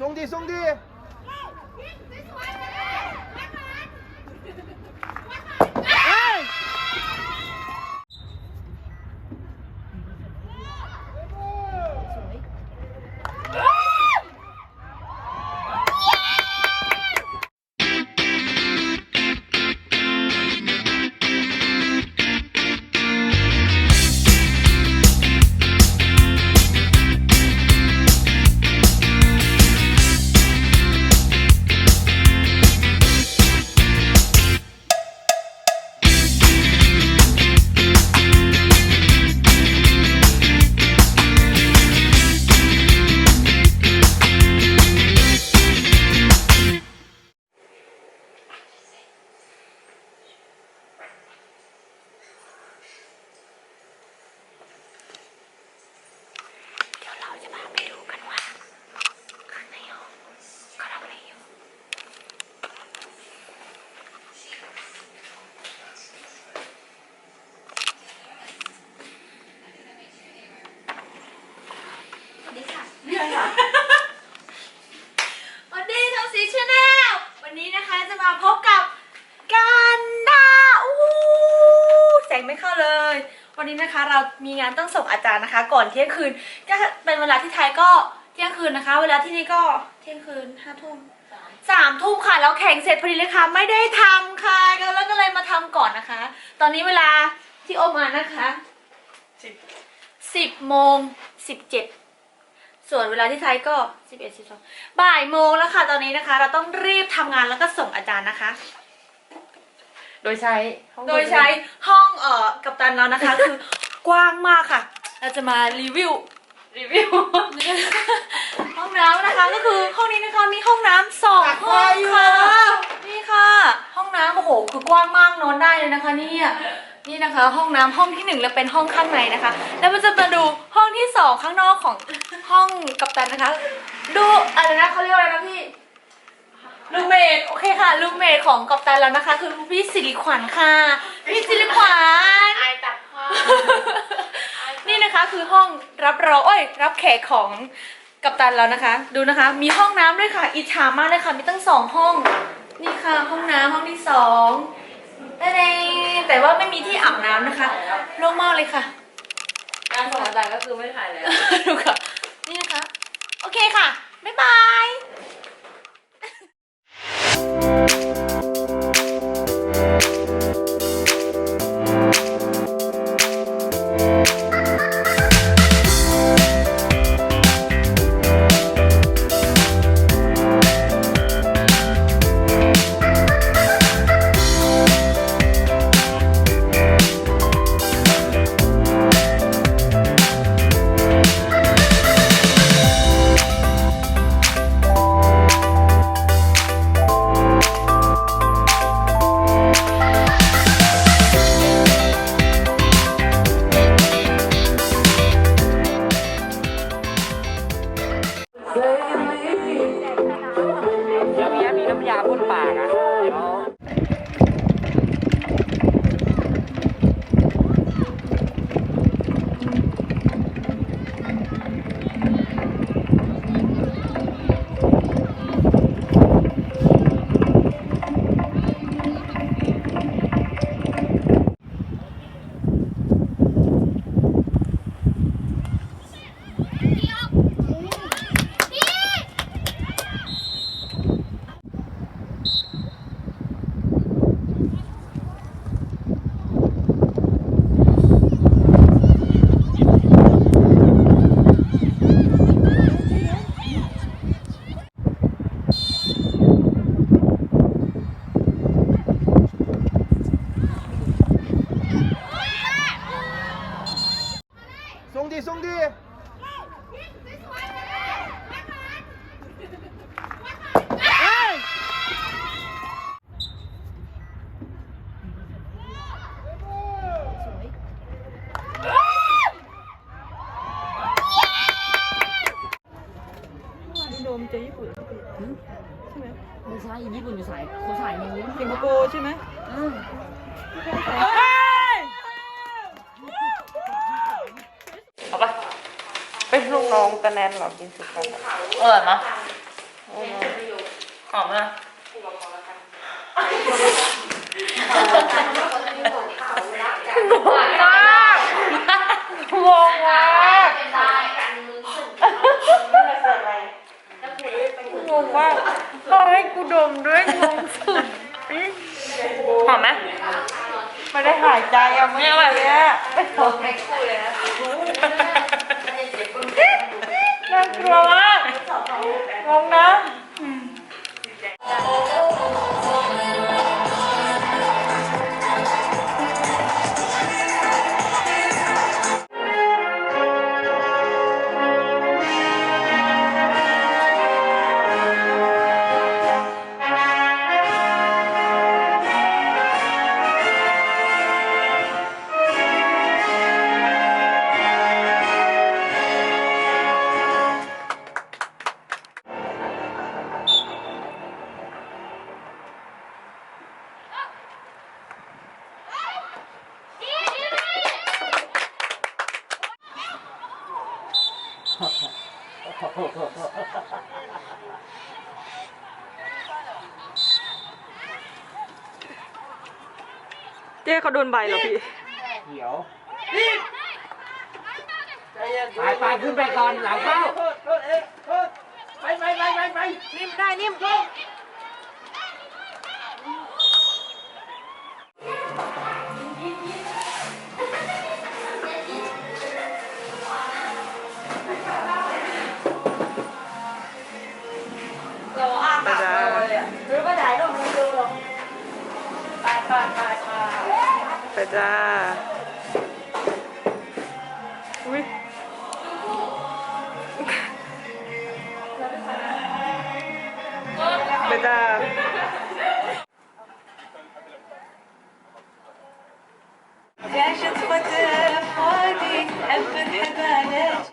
ส่งดีส่ สวัสดีค่ะวันนี้ทำสีชาแนลวันนี้นะคะจะมาพบกับกันดาอู้แสงไม่เข้าเลย วันนี้นะคะเรามีงานต้องส่งอาจารย์นะคะ ก่อนเที่ยงคืน ก็เป็นเวลาที่ไทยก็เที่ยงคืนนะคะ เวลาที่นี่ก็เที่ยงคืนห้าทุ่มสามทุ่มค่ะแล้วแข่งเสร็จพอดีเลยค่ะ ไม่ได้ทำค่ะแล้วก็เลยมาทำก่อนนะคะ ตอนนี้เวลาที่โอมานะคะสิบโมงสิบเจ็ด ส่วนเวลาที่ไทยก็ 11 12บ่ายโมงแล้วค่ะตอนนี้นะคะ เราต้องรีบทำงานแล้วก็ส่งอาจารย์นะคะ โดยใช้ห้องโดยใช้ห้องเอ่อกัปตันเรานะคะ คือกว้างมากค่ะ เราจะมารีวิว รีวิวห้องน้ำนะคะก็คือห้องนี้นะคะมีห้องน้ำสองห้องค่ะนี่ค่ะ ห้องน้ำโอ้โหคือกว้างมากนอนได้เลยนะคะเนี่ยนี่นะคะ ห้องน้ำห้องที่หนึ่งแล้วเป็นห้องข้างในนะคะ แล้วมันจะมาดูห้อง ที่สองข้างนอกของห้องกัปตันนะคะ ดูอะไรนะเขาเรียกว่าอะไรนะพี่ลูเมดโอเคค่ะลูเมดของกัปตันแล้วนะคะ คือพี่สิริขวัญค่ะพี่สิริขวัญไอตัดผ้านี่นะคะคือห้องรับรองเอ้ย รับแขกของกัปตันแล้วนะคะ ดูนะคะ มีห้องน้ำด้วยค่ะอิจฉามากเลยค่ะมีตั้งสองห้อง นี่ค่ะห้องน้ำห้องที่สองแต่แต่ว่าไม่มีที่อาบน้ำนะคะโล่งมากเลยค่ะ การส่งอาจารย์ก็คือไม่ถ่ายแล้ว ดูค่ะ นี่นะคะ โอเคค่ะ บ๊ายบาย ไม่ใช่ญี่ปุ่นอยู่สายเขาสายนู้นสิงคโปร์ใช่ไหมอืมเอาปะเป็นลูกน้องตะแนนเหรอกินสุกันอร่อยมะหอมอะงงมากงงมากงงมากต้องให้กู ดมด้วยงงสุดหอมไหมไม่ได้หายใจอะเมื่อไหร่เนี่ยไม่หอมน่ากลัวมากงงนะ เจ๊เขาโดนใบเหรอพี่เขียวไปไปขึ้นไปก่อนหลังเข้าไปไปไปไปไปนิ่มได้นิ่มเร ไปจ้า อุ้ยไปจ้า عاشت فتى فادي حب الحبالات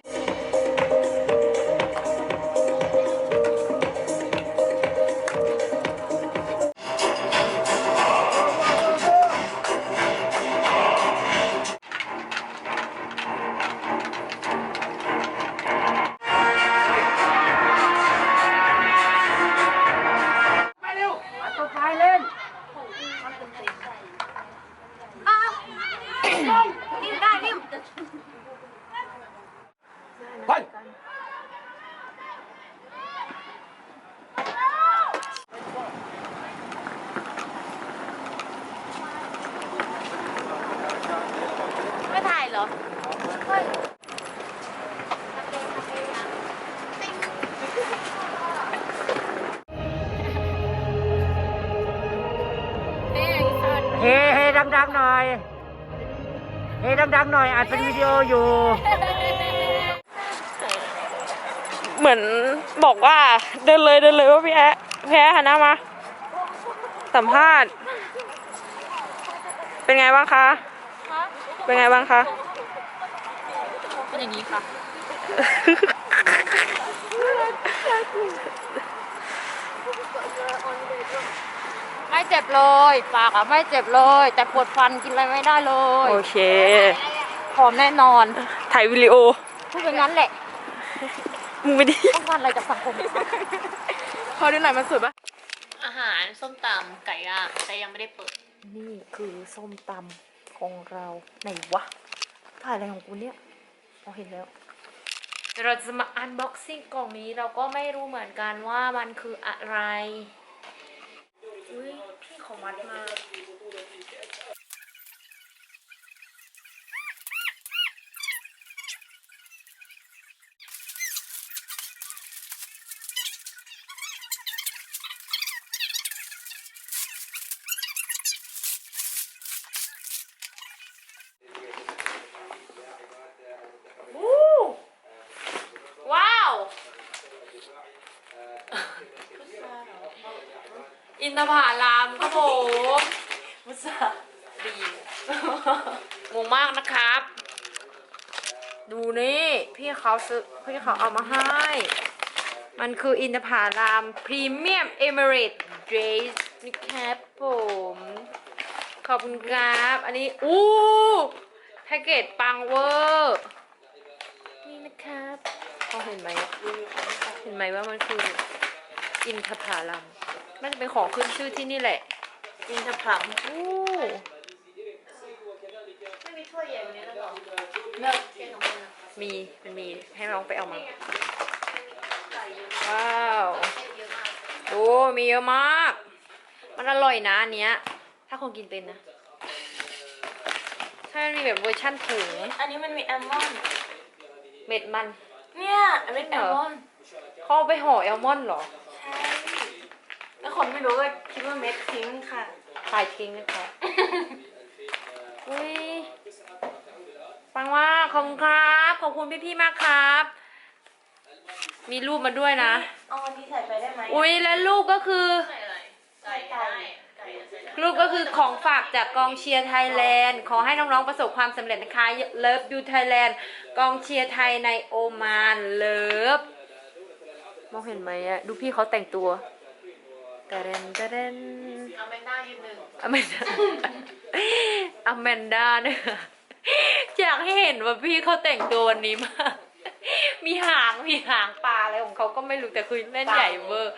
ดังๆหน่อยเฮ้ดังๆหน่อยอัดเป็นวิดีโออยู่ เหมือนบอกว่าเดินเลยเดินเลยว่าพี่แอะพี่แอะหันหน้ามา สัมภาษณ์ เป็นไงบ้างคะ เป็นไงบ้างคะเป็นอย่างนี้ค่ะ ไม่เจ็บเลย ปากอะไม่เจ็บเลย แต่ปวดฟันกินอะไรไม่ได้เลยโอเค ผอมแน่นอนถ่ายวิดีโอพูดเป็นงั้นแหละมึงไม่ดีต้องการอะไรจากสังคมคะพอดูหน่อยมันสวยปะอาหารส้มตำไก่ย่างแต่ยังไม่ได้เปิด นี่คือส้มตำของเราไหนวะถ่ายอะไรของกูเนี่ยพอเห็นแล้วเดี๋ยวเราจะมาอันบ็อกซิ่งกล่องนี้เราก็ไม่รู้เหมือนกันว่ามันคืออะไรอุ้ยพี่ ของมัดมาว้าว อินทผลามครับผมมุสาดีงงมากนะครับ ดูนี่พี่เขาซื้อพี่เขาเอามาให้ มันคืออินทผลามพรีเมียมเอเมเรตเดรสนะครับผม ขอบคุณครับ อันนี้ อู้แพ็กเกจปังเวอร์นี่นะครับพอเห็นไหมเห็นไหมว่ามันคืออินทผลัม น่าจะเป็นของขึ้นชื่อที่นี่แหละอินทผลัมอู้ไม่มีถ้วยใหญ่กว่านี้แล้วหรอเลิกเทียนของมันอะมี มันมีให้น้องไปเอามาไก่เยอะว้าวเยอะมากโอ้มีเยอะมาก มันอร่อยนะอันเนี้ย ถ้าคนกินเป็นนะ ถ้ามันมีแบบเวอร์ชั่นถุงอันนี้มันมีแอลมอนด์เม็ดมัน เนี่ยอันนี้แอลมอนด์เขาเอาไปห่อแอลมอนด์เหรอใช่แล้ว คนไม่รู้ก็คิดว่าเม็ดทิ้งค่ะขายทิ้งนะคะอุ้ยฟังว่าขอบคุณครับ ขอบคุณพี่ๆมากครับ มีรูปมาด้วยนะ เอาอันนี้ใส่ไปได้ไหมอุ้ยและรูปก็คือ ใส่อะไรใส่ไก่ไก่ใส่ได้รูปก็คือของฝากจากกองเชียร์ไทยแลนด์ ขอให้น้องๆประสบความสำเร็จนะคะเลิฟยูไทยแลนด์กองเชียร์ไทยในโอมานเลิฟมองเห็นไหมอะดูพี่เขาแต่งตัว แต่เรนแต่เรนเอาแมนด้ายืนหนึ่งอแมนดาอแมนดาเนี่ยอยากให้เห็นว่าพี่เขาแต่งตัววันนี้มากมีหางมีหางปลาอะไรของเขาก็ไม่รู้แต่คือเล่นใหญ่เวอร์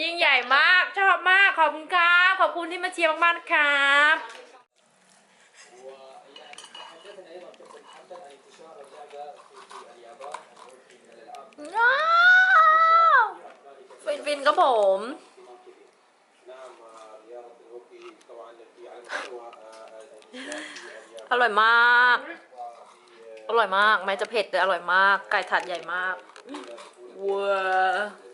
ยิ่งใหญ่มากชอบมากขอบคุณครับขอบคุณที่มาเชียร์มากๆนะครับว้าวฟินฟินๆครับผม อร่อยมาก อร่อยมากแม้จะเผ็ดแต่อร่อยมาก ไก่ถาดใหญ่มากว้าว